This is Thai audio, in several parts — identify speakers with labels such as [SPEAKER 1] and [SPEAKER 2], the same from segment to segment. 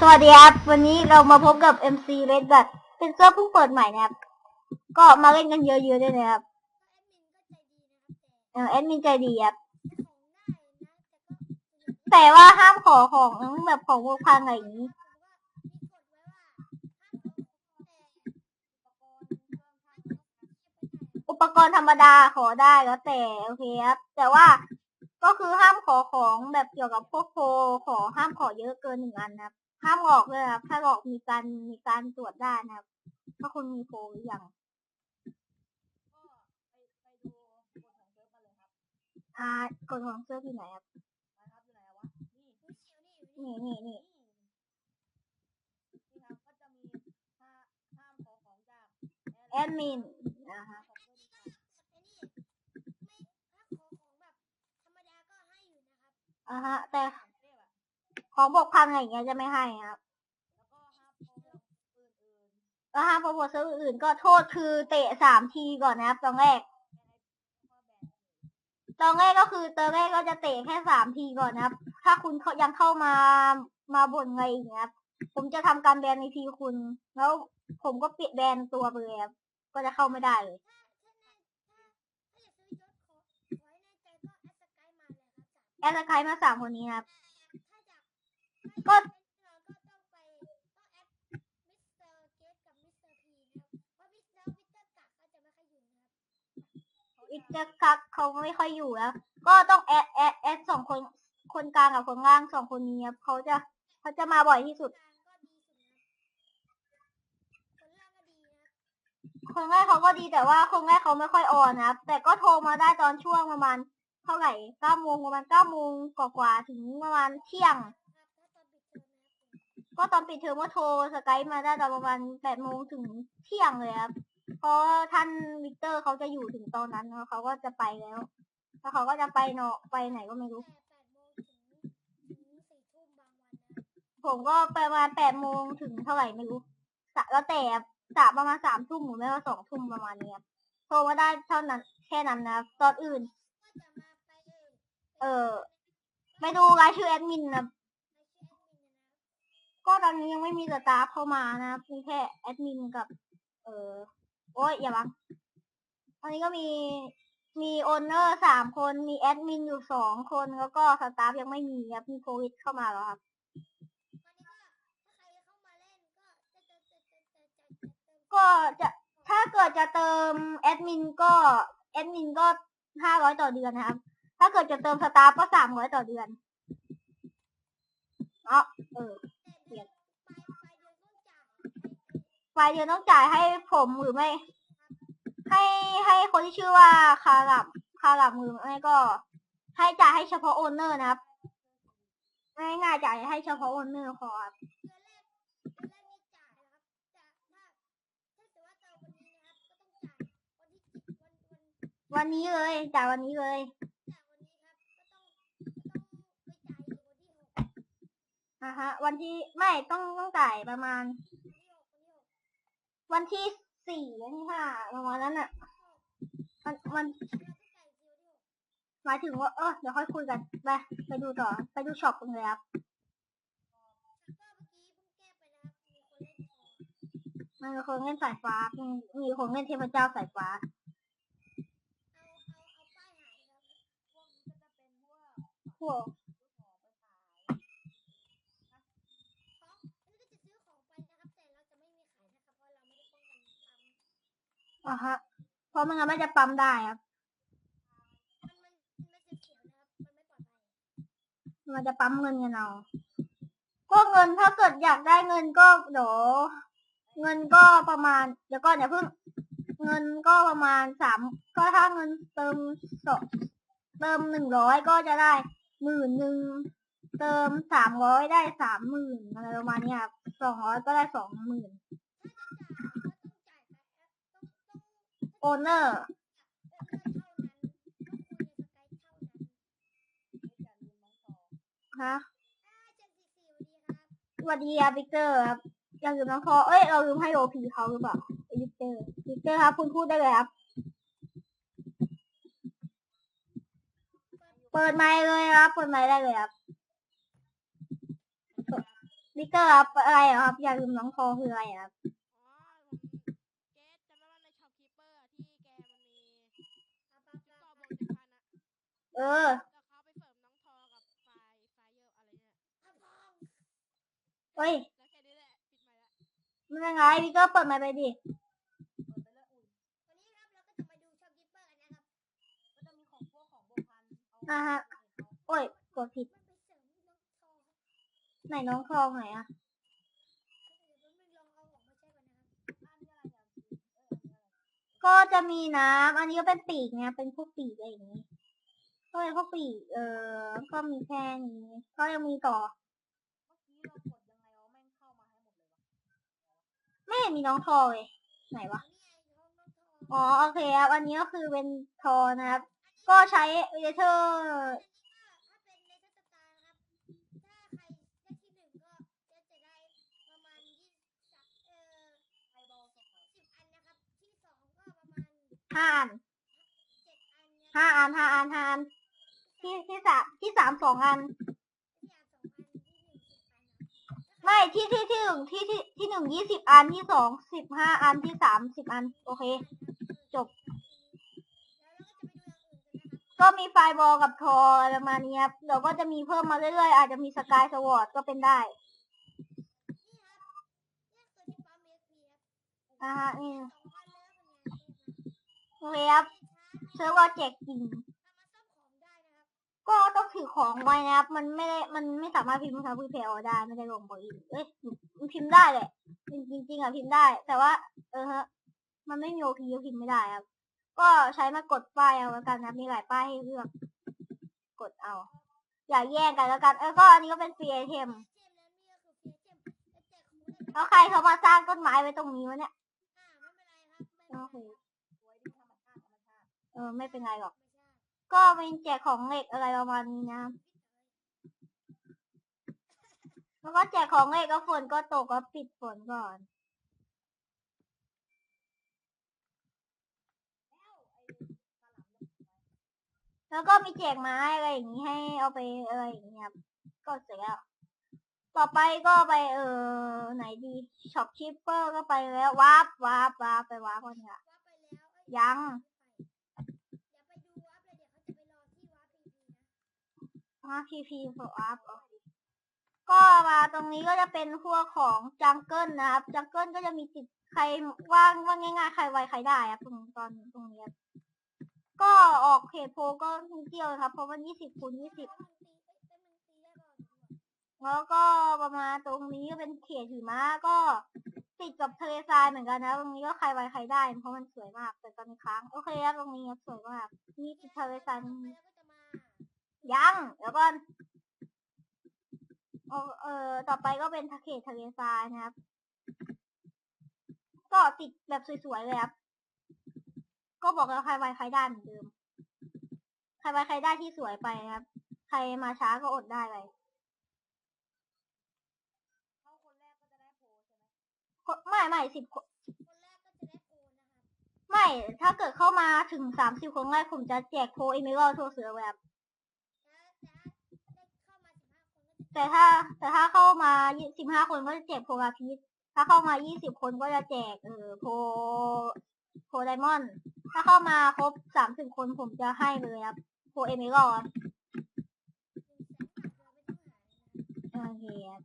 [SPEAKER 1] สวัสดีครับ วันนี้เรามาพบกับ MC Red Dot เป็นเซิร์ฟเพิ่งเปิดใหม่นะครับ ก็มาเล่นกันเยอะๆด้วยนะครับเออแอดมินใจดีครับ แต่ว่าห้ามขอของแบบของพวกพังอะไรอย่างนี้อุปกรณ์ธรรมดาขอได้แล้วแต่โอเคครับ แต่ว่าก็คือห้ามขอของแบบเกี่ยวกับพวกโฟขอห้ามขอเยอะเกินหนึ่งอันนะครับ ห้ามออกเลยครับ ถ้าออกมีการมีการตรวจได้นะครับ ถ้าคุณมีโฟหรือยังอ่ากดของเสื้อที่ไหนครับ นี่นี่นี่แอดมินนะคะอ่าฮะแต่ ของบกพังอะไรอย่างเงี้ยจะไม่ให้ครับแล้วห้ามโปรโมทเซิร์ฟอื่นก็โทษคือเตะสามทีก่อนนะครับตอนแรกตอนแรกก็คือตอนแรกก็จะเตะแค่สามทีก่อนนะครับ ถ้าคุณเขายังเข้ามามาบ่นอะไรอย่างเงี้ยครับผมจะทำการแบนในทีคุณ แล้วผมก็ปิดแบนตัวไปเลยครับก็จะเข้าไม่ได้เลยแอดสกายมาสามคนนี้นะครับ ก็อิจกักเขาไม่ค่อยอยู่แล้ว ก็ต้องแอดแอดแอดสองคนคนกลางกับคนล่างสองคนนี้ครับเขาจะเขาจะมาบ่อยที่สุด คนแรกเขาก็ดีแต่ว่าคนแรกเขาไม่ค่อยออนนะแต่ก็โทรมาได้ตอนช่วงประมาณ เท่าไหร่เก้าโมงประมาณเก้าโมงกว่าๆถึงประมาณเที่ยง ก็ตอนปิดเทอมก็โทรสกายมาได้ตอนประมาณแปดโมงถึงเที่ยงเลยครับ เพราะท่านวิกเตอร์เขาจะอยู่ถึงตอนนั้นแล้วเขาก็จะไปแล้ว แล้วเขาก็จะไปเนาะไปไหนก็ไม่รู้ ผมก็ประมาณแปดโมงถึงเท่าไหร่ไม่รู้สะแล้วแต่สะประมาณสามทุ่มหรือไม่ก็สองทุ่มประมาณนี้ครับโทรมาได้เท่านั้นแค่นั้นนะครับตอนอื่น เออไปดูรายชื่อแอดมินนะ ก็ตอนนี้ยังไม่มีสตาฟเข้ามานะมีแค่แอดมินกับ เออโอ้ยอย่าบังตอนนี้ก็มีมีโอนเนอร์สามคนมีแอดมินอยู่สองคนแล้วก็สตาฟยังไม่มีครับมีโควิดเข้ามาแล้วครับ ก็จะถ้าเกิดจะเติมแอดมินก็แอดมินก็ห้าร้อยต่อเดือนนะครับ ถ้าเกิดจะเติมสตาฟก็สามร้อยต่อเดือน เอ๋อเออ ปลายเดือนต้องจ่ายให้ผมหรือไม่ ให้ให้คนที่ชื่อว่าคารับคารับมือไม่ก็ ให้จ่ายให้เฉพาะโอนเนอร์นะครับง่ายๆจ่ายให้เฉพาะโอนเนอร์พอครับวันนี้เลยจ่ายวันนี้เลยอะฮะ วันที่ไม่ต้องต้องจ่ายประมาณ วันที่สี่วันที่ห้าประมาณนั้นอะมันมันหมายถึงว่าเออเดี๋ยวค่อยคุยกันไปไปดูต่อ ไปดูช็อปกันเลยครับมันมีคนเล่นสายฟ้า มีมีคนเล่นเทพเจ้าสายฟ้าพวก อะฮะ เพราะมันงั้นมันจะปั๊มได้ครับ มันจะปั๊มเงินกันเอาก็เงินถ้าเกิดอยากได้เงินก็เดี๋ยวเงินก็ประมาณ เดี๋ยวก่อนอย่าเพิ่ง เงินก็ประมาณสามก็ถ้าเงินเติมสองเติมหนึ่งร้อยก็จะได้หมื่นหนึ่งเติมสามร้อยได้สามหมื่นอะไรประมาณนี้ครับสองร้อยก็ได้สองหมื่น โอนเนอร์ ฮะสวัสดีครับวิกเตอร์ครับอย่าลืมน้องพอเอ้ย เราลืมให้โอพีเขาหรือเปล่าวิกเตอร์วิกเตอร์ครับ คุณพูดได้เลยครับ เปิดไมค์เลยครับ เปิดไมค์ได้เลยครับบิ๊กเกอร์ครับอะไรครับ อย่าลืมน้องทอคืออะไรครับ
[SPEAKER 2] ไมค์ละไม่
[SPEAKER 1] เป็นไรบิ๊กเกอร์เปิดไมค์ไปดิ
[SPEAKER 3] วันนี้ครับเราก็จะมาดูช็อปกิปเปอร์กันนะครับก็จะมีของพวกของบวกพันเอา
[SPEAKER 1] อ่าฮะ โอ้ย กดผิด
[SPEAKER 3] มันไปเสริมน้องทอง
[SPEAKER 1] ไหนน้องทองไหนอะ
[SPEAKER 3] เดี๋ยวมันลองเอาออกมาใช้ก่อนนะครับ
[SPEAKER 2] อันนี้อะไรเนี่ยเอออันนี้อะไร
[SPEAKER 1] ก็จะมีน้ำ อันนี้ก็เป็นปีกเนี่ยเป็นพวกปีกอะไรอย่างนี้ ก็เป็นพวกปีกเออก็มีแค่นี้ ก็ยังมีต่อ
[SPEAKER 3] เมื่อกี้เรากดยังไงเอาแม่งเข้ามาให้หมดเลยวะ
[SPEAKER 1] ไม่เห็นมีน้องทองเลย ไหนวะ
[SPEAKER 3] นี่ไงน้องน้องทอง
[SPEAKER 1] อ๋อโอเคครับ อันนี้ก็คือเป็นทอนะครับ ก็ใช้เอเทอร์
[SPEAKER 3] ถ้าเป็นในเทศกาลนะครับถ้าใครได้ที่หนึ่งก็จะจะได้ประมาณยี่สิบเอ่อไอบอลสิบอันนะครับที่สองก็ประมาณ
[SPEAKER 1] ห้าอัน
[SPEAKER 3] เจ็ดอันนะ
[SPEAKER 1] ห้าอันห้าอันห้าอัน ที่ที่สามที่สามสองอัน ไม่ที่ที่ที่หนึ่งที่ที่ที่หนึ่งยี่สิบอันที่สองสิบห้าอันที่สามสิบอัน โอเค จบ
[SPEAKER 3] ก็
[SPEAKER 1] มีไฟบอลกับทออะไรประมาณนี้ครับเดี๋ยวก็จะมีเพิ่มมาเรื่อยๆ อาจจะมีสกายสวอตก็เป็นได้
[SPEAKER 3] นี่ครับนี่คือา
[SPEAKER 1] ฮะนี่
[SPEAKER 3] สองพันแล้วเป็นไง
[SPEAKER 1] โอเคครับเซิร์ฟวอร์แจกจริง ก็ต้องถือของไว้นะครับ มันไม่ได้มันไม่สามารถพิมพ์ภาษาพูดเพลได้ไม่ได้ลงบล็อกอินเอ้ยมันพิมพ์ได้แหละจริงจริงๆอะพิมพ์ได้ แต่ว่า เออฮะ มันไม่มีโอพีพิมพ์ไม่ได้ครับ ก็ใช้มากดป้ายเอาแล้วกันนะมีหลายป้ายให้เลือก กดเอา อย่าแย่งกันแล้วกัน เออก็อันนี้ก็เป็นฟรีไอเทม
[SPEAKER 3] แล้วนี่ก็คือเฟียเจมแล้ว
[SPEAKER 1] ใครเขามาสร้างต้นไม้ไว้ตรงนี้วะเนี่ย
[SPEAKER 3] เป็นไรครับไม่
[SPEAKER 1] โอเคเออไม่เป็นไรหรอก ก็มีแจกของเหล็กอะไรประมาณนี้นะแล้วก็แจกของเหล็กก็ฝนก็ตกก็ปิดฝนก่อนแล้วก็มีแจกไม้อะไรอย่างนี้ให้เอาไปอะไรอย่างเงี้ยก็เสร็จแล้ว ต่อไปก็ไปเออไหนดีช็อปชิปเปอร์ก็ไปแล้ววาร์ปวาร์ปวาร์ปไปวาร์ปก่อนค่ะ
[SPEAKER 3] ว่าไปแล้วเอ้
[SPEAKER 1] ยัง
[SPEAKER 3] อย่าไปดูวับเลยเดี๋ยวเขาจะไปรอที่วับอีกทีนะ
[SPEAKER 1] มาพีพีโฟอัพก็มาตรงนี้ก็จะเป็นพวกของจังเกิลนะครับ จังเกิลก็จะมีติดใครว่างว่างง่ายๆ ใครไวใครได้ครับตรงตอนตรงนี้ครับก็ออกเพจโพก็นิดเดียวครับ เพราะมันยี่สิบคูณยี่สิบ
[SPEAKER 3] แล้วมันตีเอ้ยเอ้ยมันตีได้เปล่า
[SPEAKER 1] แล้วก็ประมาณตรงนี้ก็เป็นเขตหิมะก็ติดกับทะเลทรายเหมือนกันนะ ตรงนี้ก็ใครไวใครได้ เพราะมันสวยมาก แต่ตอนนี้ค้าง โอเคครับตรงนี้ครับสวยมาก นี่ติดทะเลทราย ยังเดี๋ยวก่อนเอาเออต่อไปก็เป็นทะเขตทะเลทรายนะครับ ก็ติดแบบสวยๆเลยครับ ก็บอกแล้วใครไวใครได้เหมือนเดิม ใครไวใครได้ที่สวยไปนะครับ ใครมาช้าก็อดได้ไป
[SPEAKER 3] เข้าคนแรกก็จะได้โพลใช่ไม่
[SPEAKER 1] ไม่สิบคน
[SPEAKER 3] ไม่
[SPEAKER 1] ถ้าเกิดเข้ามาถึงสามสิบคนแรกผมจะแจกโพเอเมอรัลทั่วเสือแบบ แต่ถ้า แต่ถ้าเข้ามาสิบห้าคนก็จะแจกโพลาพีสถ้าเข้ามายี่สิบคนก็จะแจกเออโพโพไดมอนด์ถ้าเข้ามาครบสามสิบคนผมจะให้เลยครับโพเอเมอรัลครับ
[SPEAKER 3] หนึ่งแสนบาทเราไม่ต้อล
[SPEAKER 1] โอเคครับ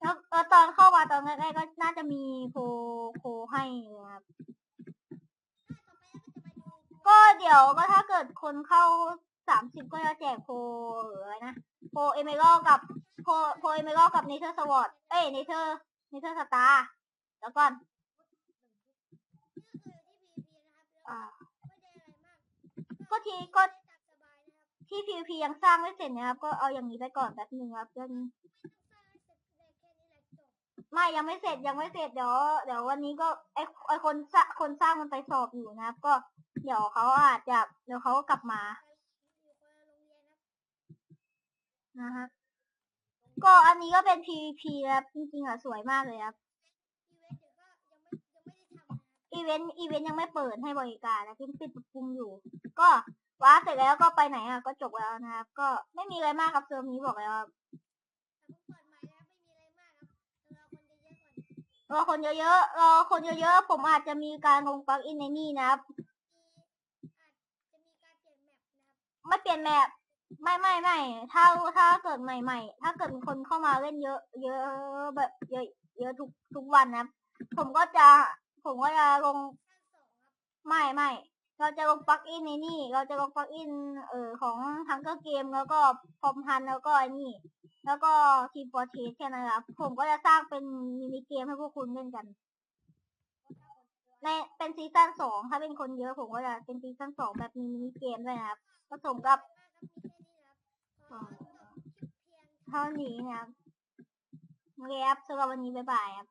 [SPEAKER 1] แล้วตอนเข้ามาตอนแรกๆก็น่าจะมีโพโพให้เลยครับ
[SPEAKER 3] ก็
[SPEAKER 1] เดี๋ยวก็ถ้าเกิดคนเข้า สามสิบก็จะแจกโพหรืออะไรนะโพเอเมอรัลกับโพโพเอเมอรัลกับเนเธอร์สวอตเอ้ยเนเธอร์เนเธอร์สตาร์แล้วก่อน
[SPEAKER 3] ก็ที
[SPEAKER 1] ก็ทีก็
[SPEAKER 3] ได้ตามสบายนะครับ
[SPEAKER 1] ที่ PVP ยังสร้างไม่เสร็จนะครับ ก็เอาอย่างนี้ไปก่อนแป๊บนึงครับยัง
[SPEAKER 3] ไม่องนี้
[SPEAKER 1] ไม่ยังไม่เสร็จยังไม่เสร็จเดี๋ยวเดี๋ยววันนี้ก็ไอไอคนสรคนสร้างมันไปสอบอยู่นะครับ ก็เดี๋ยวเขาอาจจะเดี๋ยวเขาก็กลับมา
[SPEAKER 3] อยู่คนละโรงเรียนนะ
[SPEAKER 1] นะฮะก็อันนี้ก็เป็น PVP นะครับจริงๆอะสวยมากเลยครับ
[SPEAKER 3] อีเวนต์เดี๋ยวก็ยังไม่ยังไม่ได้ทำนะครับ
[SPEAKER 1] อีเวนต์อีเวนต์ยังไม่เปิดให้บริการนะเพิ่งปิดปรับปรุงอยู่ ก็ว้าเสร็จแล้วก็ไปไหนอะก็จบแล้วนะครับ ก็ไม่มีอะไรมากครับเซิร์ฟนี้บอกแล้วครับ
[SPEAKER 3] แต่ผมเปิดใหม่แล้วไม่มีอะไรมาก
[SPEAKER 1] รอคนเยอะๆรอคนเยอะๆผมอาจจะมีการลงปลั๊กอินในนี่นะครับ
[SPEAKER 3] มีอาจจะมีการเปลี่ยนแมปนะครับ
[SPEAKER 1] ไม่เปลี่ยนแมป ไม่ไม่ไม่ถ้าถ้าเกิดใหม่ ๆ ถ้าเกิดมีคนเข้ามาเล่นเยอะ เยอะแบบเยอะเยอะทุกทุกวันนะผมก็จะ ผมก็จะลง ไม่ไม่เราจะลงปลั๊กอินในนี่ เราจะลงปลั๊กอินเอ่อของทั้งก็เกมแล้วก็พอมพันแล้วก็ไอ้นี่ แล้วก็ทีมฟอร์เทสแค่นั้นครับผมก็จะสร้างเป็นมินิเกมให้พวกคุณเล่นกันในเป็นซีซั่นสองถ้าเป็นคนเยอะผมก็จะเป็นซีซั่นสองแบบมีมินิเกมด้วยนะครับผสมกั
[SPEAKER 3] บ ขอจบคลิปเพียง
[SPEAKER 1] เท่านี้นะครับโอเคครับสำหรับวันนี้บ๊ายบายครับ